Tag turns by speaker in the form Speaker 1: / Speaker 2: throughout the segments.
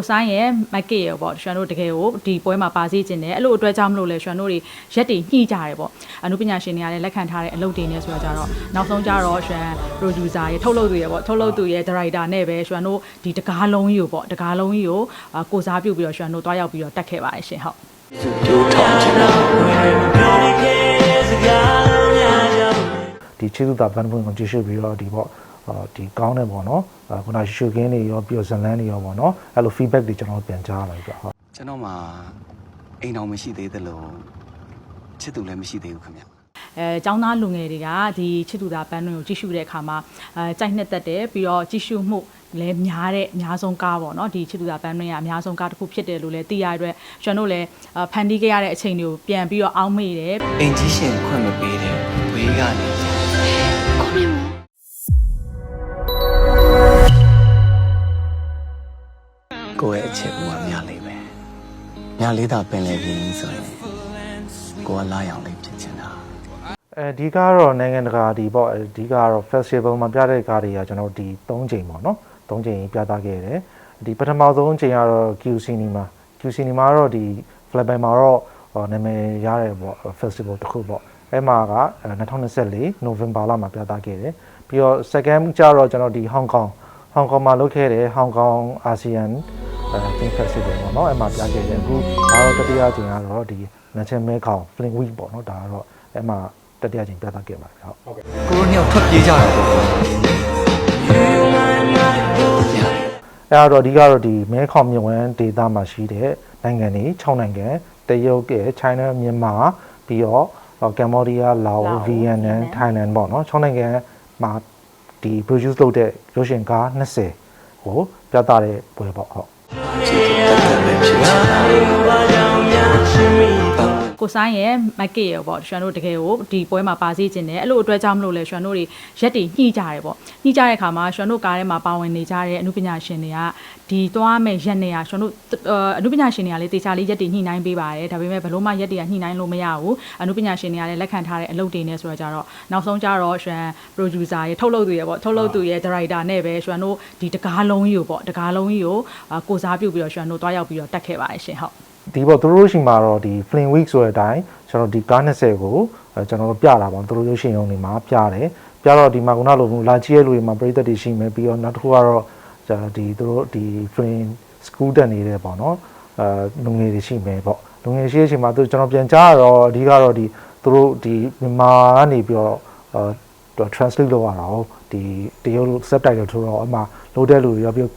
Speaker 1: ကိုဆိုင်ရဲ့မက်ကစ်ရဲ့ပေါ့ကျွန်တော်တို့တကယ်ကိုဒီပွဲမှာပါစီခြင်းတယ်အဲ့လိုအတွက်ကြောင့်မလို့လဲကျွန်တော်တို့တွေရက်တွေညှိကြတယ်ပေါ့အနုပညာရှင်တွေကလည်းလက်ခံထားတဲ့အလုပ်တွေနဲ့ဆိုတော့ကြတော့နောက်ဆုံးကြတော့ကျွန် producer ရဲ့ထုတ်လုပ်သူရဲ့ပေါ့ထုတ်လုပ်သူရဲ့ director နဲ့ပဲကျွန်တော်တို့ဒီတကားလုံးကြီးကိုပေါ့တကားလုံးကြီးကိုအာကိုစားပြုတ်ပြီးတော့ကျွန်တော်တို့တွားရောက်ပြီးတော့တက်ခဲ့ပါတယ်ရှင်ဟုတ်
Speaker 2: ကျိုးထောင်ချင်တာ
Speaker 3: ဒီချေစုတာဘန်ပွင့်ကိုကြည့်ရှုပြီးတော့ဒီပေါ့အာ ဒီကောင်းတယ်ပေါ့နော်အာခုနရှုခင်းတွေရောပြီးတော့ဇလန်းတွေရောပေါ့နော်အဲ့လို feedback တွေကျွန်တော်တို့ပြန်ကြားလာပြီပြဟုတ်
Speaker 2: ကျွန်တော်မှအိမ်တော်မရှိသေးသလိုချစ်သူလည်းမရှိသေးဘူးခင်ဗျ
Speaker 1: အဲចောင်းသားလူငယ်တွေကဒီချစ်သူသားဘန်းတွင်ကိုကြည့်ရှုတဲ့အခါမှာအဲကြိုက်နှစ်သက်တယ်ပြီးတော့ကြည့်ရှုမှုလည်းများတဲ့အများဆုံးကားပေါ့နော်ဒီချစ်သူသားဘန်းတွင်ကအများဆုံးကားတစ်ခုဖြစ်တယ်လို့လည်းသိရတဲ့အတွက်ကျွန်တော်တို့လည်းအာဖန်တီးခဲ့ရတဲ့အချိန်တွေကိုပြန်ပြီးတော့အောင်းမေ့တယ်
Speaker 2: အိမ်ကြီးရှင်ခွင့်မပေးတယ်ဝေးကနေ ကိုယ့်ရဲ့အချစ်ကမြလေးပဲမြလေးသာပင်လေပြင်းဆိုရင်ကိုကလာရောက်လေးဖြစ်ချင်တာ
Speaker 3: အဲဒီကတော့နိုင်ငံတကာဒီပေါ့ဒီကတော့ festival မှာပြတဲ့ကားတွေကကျွန်တော်ဒီ3ချိန်ပေါ့နော်3ချိန်ပြသခဲ့တယ်ဒီပထမဆုံးချိန်ကတော့ Q Cinema Q Cinema ကတော့ဒီ Flipper မှာတော့ဟောနာမည်ရတဲ့ပေါ့ festival တစ်ခုပေါ့အဲ့မှာက2024 November လမှာပြသခဲ့တယ်ပြီးတော့ second ကျတော့ကျွန်တော်ဒီ Hong Kong Hong Kong မှာလုပ်ခဲ့တယ် Hong Kong ASEAN အဲ Film Festival ပေါ့နော်အဲ့မှာပြခဲ့တယ်အခုဒါတော့တတိယချိန်ကတော့ဒီနချင်မဲခေါင် Film Week ပေါ့နော်ဒါကတော့အဲ့မှာတတိယချိန်ပြသခဲ့ပါတယ်ဟုတ်
Speaker 2: ကိုတို့နှစ်ယောက်ထွက်ပြေးကြတာပေါ့
Speaker 3: အဲ့တော့ဒီကတော့ဒီမဲခေါင်မြဝန်းဒေသမှာရှိတဲ့နိုင်ငံတွေ6နိုင်ငံတရုတ်က China မြန်မာပြီးတော့ကမ္ဘောဒီးယားလာအိုဗီယက်နမ်ထိုင်းလန်ပေါ့နော်6နိုင်ငံမှာဒီ produce လုပ်တဲ့ရုပ်ရှင်ကား20ကိုပြသတဲ့ပွဲပေါ့ဟုတ်
Speaker 2: ချစ်သူတက်တက်ပဲဖြစ်ချင်တာ
Speaker 1: ကိုဆိုင်ရဲ့မက်ကစ်ရဲ့ပေါ့ကျွန်တော်တို့တကယ်ကိုဒီပွဲမှာပါစီခြင်းတယ်အဲ့လိုအတွက်ကြောင့်မလို့လဲကျွန်တော်တို့တွေရက်တွေညှိကြတယ်ပေါ့ညှိကြတဲ့အခါမှာကျွန်တော်တို့ကားထဲမှာပါဝင်နေကြတဲ့အမှုပညာရှင်တွေကဒီသွားမဲ့ရက်နေရကျွန်တော်တို့အမှုပညာရှင်တွေကလည်းတေချာလေးရက်တွေညှိနှိုင်းပေးပါတယ်ဒါပေမဲ့ဘယ်လို့မှရက်တွေကညှိနှိုင်းလို့မရဘူးအမှုပညာရှင်တွေကလည်းလက်ခံထားတဲ့အလုပ်တွေနဲ့ဆိုတော့ကြတော့နောက်ဆုံးကြတော့ကျွန် producer ရဲ့ထုတ်လုပ်သူရဲ့ပေါ့ထုတ်လုပ်သူရဲ့ director နဲ့ပဲကျွန်တော်တို့ဒီတကားလုံးကြီးကိုပေါ့တကားလုံးကြီးကိုအာကိုစားပြုတ်ပြီးတော့ကျွန်တော်တို့တွားရောက်ပြီးတော့တက်ခဲ့ပါတယ်ရှင်ဟုတ်
Speaker 3: ဒီပေါ့သူတို့ရှိမှာတော့ဒီ Flame Week ဆိုတဲ့အတိုင်းကျွန်တော်ဒီကား20ကိုအဲကျွန်တော်တို့ပြတာပေါ့သူတို့ရုပ်ရှင်ရုံတွေမှာပြတယ်ပြတော့ဒီမှာခုနလိုလာကြည့်ရလူတွေမှာပြည်သက်တွေရှိမယ်ပြီးတော့နောက်တစ်ခုကတော့ဂျာဒီသူတို့ဒီ Flame School တက်နေတယ်ပေါ့နော်အဲလူငယ်တွေရှိမယ်ပေါ့လူငယ်ရှိတဲ့အချိန်မှာသူကျွန်တော်ပြန်ကြားရတော့အဓိကတော့ဒီသူတို့ဒီမြန်မာကနေပြီးတော့အဲ translate လုပ်ရတာဟုတ်ဒီတရုတ် subtitle ထိုးတော့အမှလိုတဲ့လူတွေရောပြီးတော့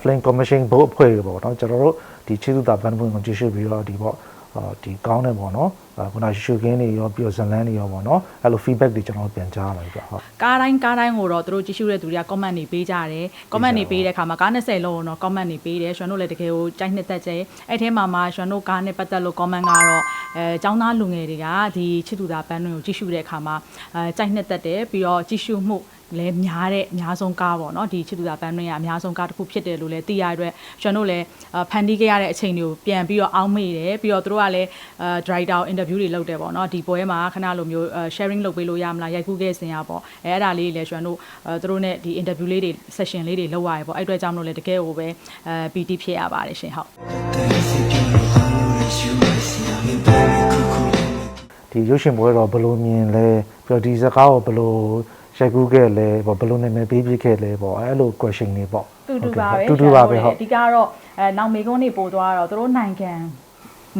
Speaker 3: flame commission ဘုတ်အဖွဲ့တွေပေါ့နော်ကျွန်တော်တို့ဒီချေစုတာဘန်ပွင့်ကိုကြည့်ရှုပြီးတော့ဒီပေါ့အာဒီကောင်းတယ်ပေါ့နော်အခုနရှုခင်းတွေရောပြီးတော့ဇလန်းတွေရောပေါ့နော်အဲ့လို feedback တွေကျွန်တော်ပြန်ကြားလာပြီပြဟုတ်
Speaker 1: ကားတိုင်းကားတိုင်းကိုတော့သူတို့ကြည့်ရှုတဲ့သူတွေက comment တွေပေးကြတယ် comment တွေပေးတဲ့အခါမှာကား20လုံးတော့ comment တွေပေးတယ်ကျွန်တော်တို့လည်းတကယ်ကိုကြိုက်နှစ်သက်ကြအဲ့ထဲမှာမှကျွန်တော်တို့ကားနဲ့ပတ်သက်လို့ comment ကတော့အဲចောင်းသားလူငယ်တွေကဒီချစ်သူသားပန်းတွင်ကိုကြည့်ရှုတဲ့အခါမှာအဲကြိုက်နှစ်သက်တယ်ပြီးတော့ကြည့်ရှုမှုလည်းများတဲ့အများဆုံးကားပေါ့နော်ဒီချစ်သူသားပန်းတွင်ကအများဆုံးကားတစ်ခုဖြစ်တယ်လို့လည်းသိရတဲ့အတွက်ကျွန်တော်တို့လည်းအာဖန်တီးခဲ့ရတဲ့အချိန်တွေကိုပြန်ပြီးတော့အောင်းမေ့တယ်ပြီးတော့သူတို့ကလည်းအဲ driver interview တွေလုပ်တယ်ပေါ့နော်ဒီပွဲမှာခဏလိုမျိုး sharing လုပ်ပေးလို့ရမလားရိုက်ကူးခဲ့စင်ရပေါ့အဲအဲ့ဒါလေးတွေလည်းကျွန်တော်တို့အဲသူတို့ ਨੇ ဒီ interview လေးတွေ session လေးတွေလုပ်ရတယ်ပေါ့အဲ့အတွက်ကြောင့်မလို့လည်းတကယ်ကိုပဲအဲ PT ဖြစ်ရပါတယ်ရှင်ဟုတ်
Speaker 3: ဒီရုပ်ရှင်ပွဲတော့ဘယ်လိုမြင်လဲပြီးတော့ဒီစကားကိုဘယ်လိုရိုက်ကူးခဲ့လဲပေါ့ဘယ်လိုနာမည်ပေးပြခဲ့လဲပေါ့အဲ့လို question တွေပေါ့
Speaker 1: တူတူပါပဲ
Speaker 3: တူတူပါပဲဟုတ်
Speaker 1: အဓိကတော့အဲနောက်မေကုန်းနေပို့သွားတော့သူတို့နိုင်ငံ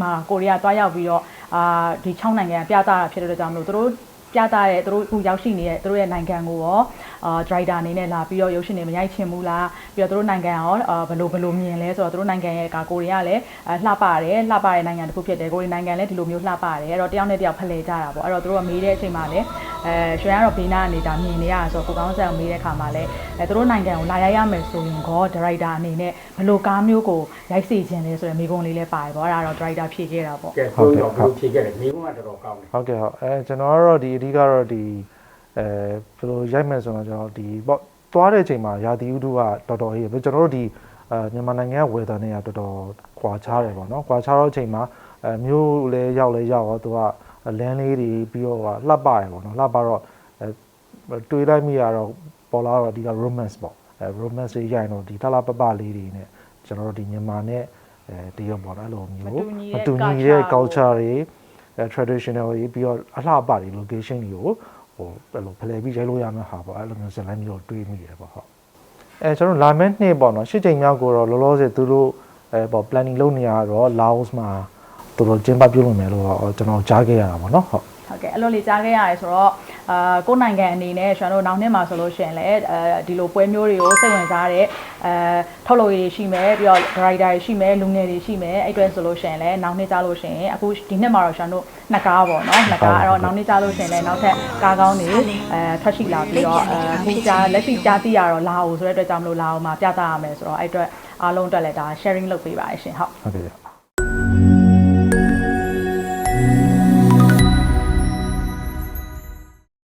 Speaker 1: မှာကိုရီးယားတွားရောက်ပြီးတော့ အာဒီ6နိုင်ငံကပြသတာဖြစ်တဲ့အတွက်ကြောင့်မလို့သူတို့ပြသတဲ့သူတို့အခုရောက်ရှိနေတဲ့သူတို့ရဲ့နိုင်ငံကိုရော အာ driver အနေနဲ့လာပြီးတော့ရုပ်ရှင်တွေမရိုက်ချင်ဘူးလားပြီးတော့သူတို့နိုင်ငံရောအာဘယ်လိုဘယ်လိုမြင်လဲဆိုတော့သူတို့နိုင်ငံရဲ့ကကိုရီးယားလည်းအလှပတယ်လှပတဲ့နိုင်ငံတစ်ခုဖြစ်တယ်ကိုရီးနိုင်ငံလည်းဒီလိုမျိုးလှပတယ်အဲ့တော့တယောက်နဲ့တယောက်ဖလှယ်ကြတာပေါ့အဲ့တော့သူတို့ကမေးတဲ့အချိန်မှာလည်းအဲရွှေရတော့ဘေးနားကနေဒါမြင်နေရဆိုတော့ကိုကောင်းဆန်ကိုမေးတဲ့ခါမှာလည်းအဲသူတို့နိုင်ငံကိုလာရိုက်ရမယ်ဆိုရင်ကောဒရိုက်တာအနေနဲ့ဘယ်လိုကားမျိုးကိုရိုက်စီခြင်းလဲဆိုတဲ့မိကုံးလေးလည်းပါတယ်ပေါ့အဲ့ဒါတော့ဒရိုက်တာဖြည့်ခဲ့တာပေါ့
Speaker 4: ကဲကိုရောဘယ်လိုဖြေခဲ့လဲမိဘကတော်တော်ကောင်းတယ်
Speaker 3: ဟုတ်ကဲ့ဟုတ်အဲကျွန်တော်ကတော့ဒီအဓိကတော့ဒီ အဲဘယ်လိုရိုက်မယ်ဆိုတော့ကျွန်တော်ဒီပေါ့သွားတဲ့အချိန်မှာရာသီဥတုကတော်တော်အေးပဲကျွန်တော်တို့ဒီအဲမြန်မာနိုင်ငံရဲ့ weather နဲ့ကတော်တော်ကွာခြားတယ်ပေါ့နော်ကွာခြားတော့အချိန်မှာအဲမျိုးလဲရောက်လဲရောက်တော့သူကလမ်းလေးတွေပြီးတော့လှပရပေါ့နော်လှပတော့အဲတွေးလိုက်မိရတော့ပေါ်လာတော့ဒီက romance ပေါ့အဲ romance တွေရိုက်တော့ဒီထလာပပလေးတွေနဲ့ကျွန်တော်တို့ဒီမြန်မာနဲ့အဲတရုတ်ပေါ့နော်အဲ့လိုမျိုး
Speaker 1: မတူညီတဲ့
Speaker 3: တူညီတဲ့
Speaker 1: culture
Speaker 3: culture တွေအဲ traditional တွေပြီးတော့အလှပတွေ location တွေကို ဟိုဘယ်လိုဖလှယ်ပြီးရိုက်လို့ရမယ့်ဟာပေါ့အဲ့လိုမျိုးဇာတ်လမ်းမျိုးတွေးမိတယ်ပေါ့ဟုတ်အဲကျွန်တော်တို့လာမယ့်နှစ်ပေါ့နော်ရှစ်ချိန်မြောက်ကိုတော့လောလောဆယ်သူတို့အဲပေါ့ planning လုပ်နေရတော့ Laos မှာသူတို့ကျင်းပပြုလုပ်မယ်လို့တော့ကျွန်တော်ကြားခဲ့ရတာပေါ့နော်ဟုတ်
Speaker 1: ဟုတ်ကဲ့အဲ့လိုလေးကြားခဲ့ရတယ်ဆိုတော့ အာကိုယ့်နိုင်ငံအနေနဲ့ကျွန်တော်တို့နောက်နှစ်မှာဆိုလို့ရှိရင်လည်းအဲဒီလိုပွဲမျိုးတွေကိုစိတ်ဝင်စားတဲ့အဲထုတ်လုပ်ရေးတွေရှိမယ်ပြီးတော့ writer တွေရှိမယ်လူငယ်တွေရှိမယ်အဲ့အတွက်ဆိုလို့ရှိရင်လည်းနောက်နှစ်ကြားလို့ရှိရင်အခုဒီနှစ်မှာတော့ကျွန်တော်တို့နှစ်ကားပေါ့နော်နှစ်ကားအဲ့တော့နောက်နှစ်ကြားလို့ရှိရင်လည်းနောက်ထပ်ကားကောင်းတွေအဲထွက်ရှိလာပြီးတော့အခုကြားလက်ရှိကြားသိရတော့လာအောင်ဆိုတဲ့အတွက်ကြောင့်မလို့လာအောင်မှာပြသရမယ်ဆိုတော့အဲ့အတွက်အားလုံးအတွက်လည်းဒါ sharing လုပ်ပေးပါရရှင်ဟုတ်
Speaker 3: ဟုတ်ကဲ့